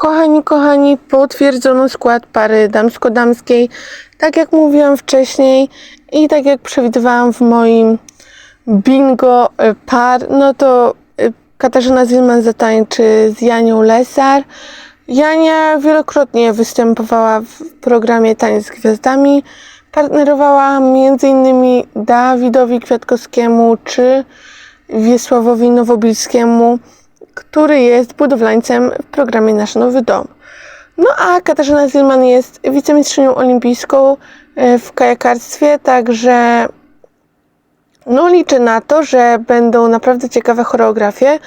Kochani, kochani, potwierdzono skład pary damsko-damskiej. Tak jak mówiłam wcześniej i tak jak przewidywałam w moim bingo y, par, no to y, Katarzyna Zilman zatańczy z Janią Lesar. Jania wielokrotnie występowała w programie Taniec z Gwiazdami. Partnerowała m.in. Dawidowi Kwiatkowskiemu czy Wiesławowi Nowobilskiemu, który jest budowlańcem w programie Nasz Nowy Dom. No a Katarzyna Zilman jest wicemistrzynią olimpijską e, w kajakarstwie, także no liczę na to, że będą naprawdę ciekawe choreografie.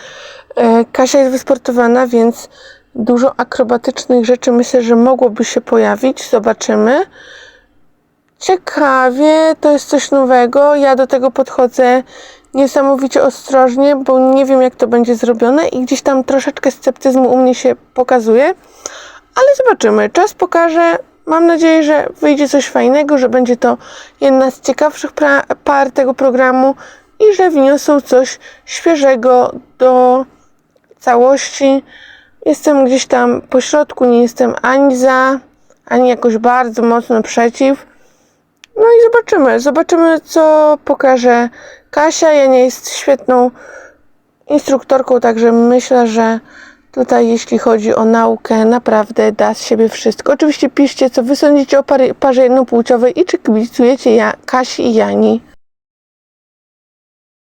E, Kasia jest wysportowana, więc dużo akrobatycznych rzeczy myślę, że mogłoby się pojawić. Zobaczymy. Ciekawie, to jest coś nowego. Ja do tego podchodzę niesamowicie ostrożnie, bo nie wiem, jak to będzie zrobione i gdzieś tam troszeczkę sceptyzmu u mnie się pokazuje. Ale zobaczymy. Czas pokaże. Mam nadzieję, że wyjdzie coś fajnego, że będzie to jedna z ciekawszych par tego programu i że wniosą coś świeżego do całości. Jestem gdzieś tam po środku, nie jestem ani za, ani jakoś bardzo mocno przeciw. Zobaczymy. Zobaczymy, co pokaże Kasia. Ja nie jest świetną instruktorką, także myślę, że tutaj, jeśli chodzi o naukę, naprawdę da z siebie wszystko. Oczywiście piszcie, co wy sądzicie o parze jednopłciowej i czy kibicujecie ja, Kasi i Jani.